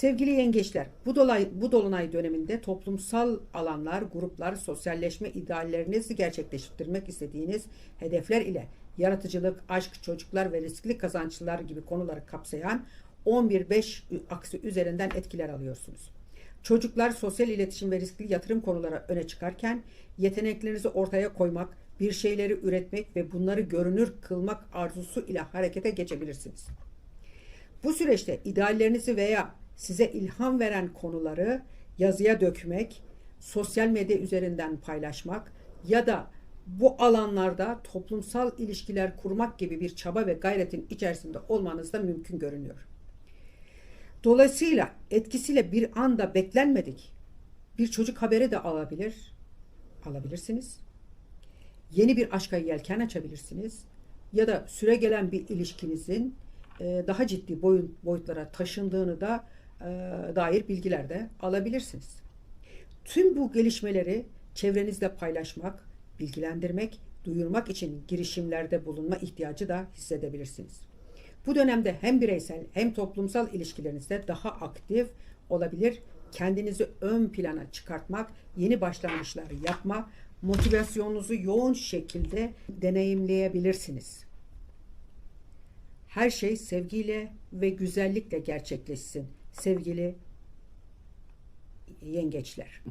Sevgili yengeçler, bu dolay bu dolunay döneminde toplumsal alanlar, gruplar, sosyalleşme ideallerinizi gerçekleştirmek istediğiniz hedefler ile yaratıcılık, aşk, çocuklar ve riskli kazançlar gibi konuları kapsayan 11-5 aksi üzerinden etkiler alıyorsunuz. Çocuklar sosyal iletişim ve riskli yatırım konuları öne çıkarken yeteneklerinizi ortaya koymak, bir şeyleri üretmek ve bunları görünür kılmak arzusu ile harekete geçebilirsiniz. Bu süreçte ideallerinizi veya size ilham veren konuları yazıya dökmek, sosyal medya üzerinden paylaşmak ya da bu alanlarda toplumsal ilişkiler kurmak gibi bir çaba ve gayretin içerisinde olmanız da mümkün görünüyor. Dolayısıyla etkisiyle bir anda beklenmedik bir çocuk haberi de alabilir, alabilirsiniz. Yeni bir aşka yelken açabilirsiniz. Ya da süre gelen bir ilişkinizin daha ciddi boyutlara taşındığını da dair bilgiler de alabilirsiniz. Tüm bu gelişmeleri çevrenizde paylaşmak, bilgilendirmek, duyurmak için girişimlerde bulunma ihtiyacı da hissedebilirsiniz. Bu dönemde hem bireysel hem toplumsal ilişkilerinizde daha aktif olabilir, kendinizi ön plana çıkartmak, yeni başlangıçlar yapma, motivasyonunuzu yoğun şekilde deneyimleyebilirsiniz. Her şey sevgiyle ve güzellikle gerçekleşsin sevgili yengeçler.